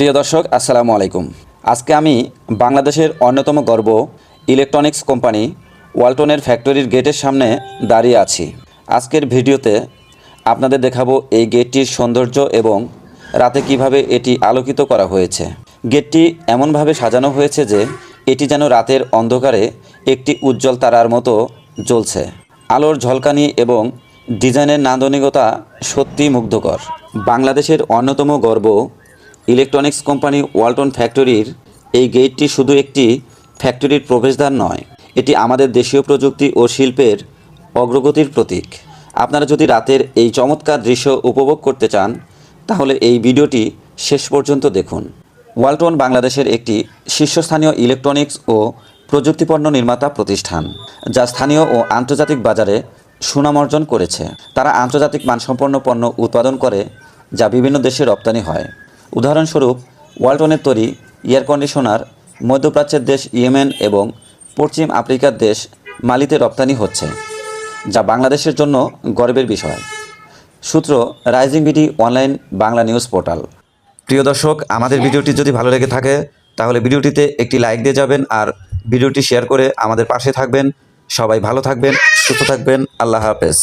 প্রিয় দর্শক, আসসালামু আলাইকুম। আজকে আমি বাংলাদেশের অন্যতম গর্ব ইলেকট্রনিক্স কোম্পানি ওয়ালটনের ফ্যাক্টরির গেটের সামনে দাঁড়িয়ে আছি। আজকের ভিডিওতে আপনাদের দেখাবো এই গেটটির সৌন্দর্য এবং রাতে কীভাবে এটি আলোকিত করা হয়েছে। গেটটি এমনভাবে সাজানো হয়েছে যে এটি যেন রাতের অন্ধকারে একটি উজ্জ্বল তারার মতো জ্বলছে। আলোর ঝলকানি এবং ডিজাইনের নান্দনিকতা সত্যি মুগ্ধকর। বাংলাদেশের অন্যতম গর্ব ইলেকট্রনিক্স কোম্পানি ওয়ালটন ফ্যাক্টরির এই গেটটি শুধু একটি ফ্যাক্টরির প্রবেশদ্বার নয়, এটি আমাদের দেশীয় প্রযুক্তি ও শিল্পের অগ্রগতির প্রতীক। আপনারা যদি রাতের এই চমৎকার দৃশ্য উপভোগ করতে চান, তাহলে এই ভিডিওটি শেষ পর্যন্ত দেখুন। ওয়ালটন বাংলাদেশের একটি শীর্ষস্থানীয় ইলেকট্রনিক্স ও প্রযুক্তিপণ্য নির্মাতা প্রতিষ্ঠান, যা স্থানীয় ও আন্তর্জাতিক বাজারে সুনাম অর্জন করেছে। তারা আন্তর্জাতিক মানসম্পন্ন পণ্য উৎপাদন করে, যা বিভিন্ন দেশে রপ্তানি হয়। উদাহরণস্বরূপ, ওয়ালটনের তৈরি এয়ার কন্ডিশনার মধ্যপ্রাচ্যের দেশ ইয়েমেন এবং পশ্চিম আফ্রিকার দেশ মালিতে রপ্তানি হচ্ছে, যা বাংলাদেশের জন্য গর্বের বিষয়। সূত্র rising BD online Bangla news portal. প্রিয় দর্শক, আমাদের ভিডিওটি যদি ভালো লেগে থাকে, তাহলে ভিডিওটিতে একটি লাইক দিয়ে যাবেন আর ভিডিওটি শেয়ার করে আমাদের পাশে থাকবেন। সবাই ভালো থাকবেন, সুস্থ থাকবেন। আল্লাহ হাফেজ।